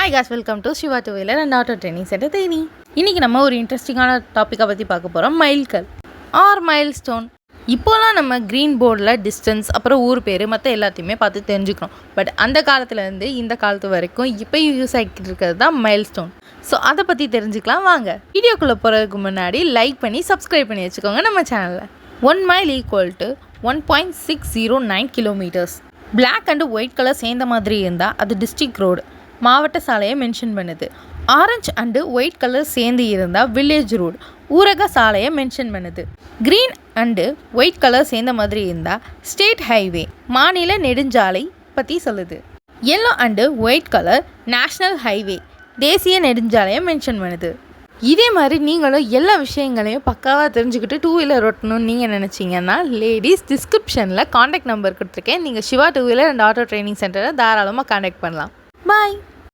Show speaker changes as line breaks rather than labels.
Hi guys welcome to Siva two wheeler and auto training centre Theni இன்றைக்கி நம்ம ஒரு இன்ட்ரெஸ்டிங்கான டாப்பிக்கை பற்றி பார்க்க போகிறோம் மைல்கல் ஆர் மைல் ஸ்டோன் இப்போலாம் நம்ம க்ரீன் போர்டில் டிஸ்டன்ஸ் அப்புறம் ஊர் பேர் மற்ற எல்லாத்தையுமே பார்த்து தெரிஞ்சுக்கிறோம். பட் அந்த காலத்துலேருந்து இந்த காலத்து வரைக்கும் இப்போ யூஸ் ஆகிட்டு இருக்கிறது தான் மைல் ஸ்டோன் ஸோ அதை பற்றி தெரிஞ்சுக்கலாம் வாங்க. வீடியோக்குள்ளே போகிறதுக்கு முன்னாடி லைக் பண்ணி சப்ஸ்கிரைப் பண்ணி வச்சுக்கோங்க நம்ம சேனலில் one mile equal to one point six zero nine kilometres black and white colour சேர்ந்த மாதிரி இருந்தால் அது டிஸ்ட்ரிக்ட் ரோடு மாவட்ட சாலையை மென்ஷன் பண்ணுது. ஆரஞ்சு அண்டு ஒயிட் கலர் சேர்ந்து இருந்தால் வில்லேஜ் ரோடு ஊரக சாலையை மென்ஷன் பண்ணுது. க்ரீன் அண்டு ஒயிட் கலர் சேர்ந்த மாதிரி இருந்தால் ஸ்டேட் ஹைவே மாநில நெடுஞ்சாலை பற்றி சொல்லுது. Yellow and white colour national highway தேசிய நெடுஞ்சாலையை மென்ஷன் பண்ணுது. இதே மாதிரி நீங்களும் எல்லா விஷயங்களையும் பக்காவாக தெரிஞ்சுக்கிட்டு டூ வீலர் ஓட்டணும்னு நீங்கள் நினச்சிங்கன்னா லேடிஸ் டிஸ்கிரிப்ஷனில் காண்டாக்ட் நம்பர் கொடுத்துருக்கேன். நீங்கள் Siva two wheeler and auto training சென்டரை தாராளமாக காண்டாக்ட் பண்ணலாம். பாய்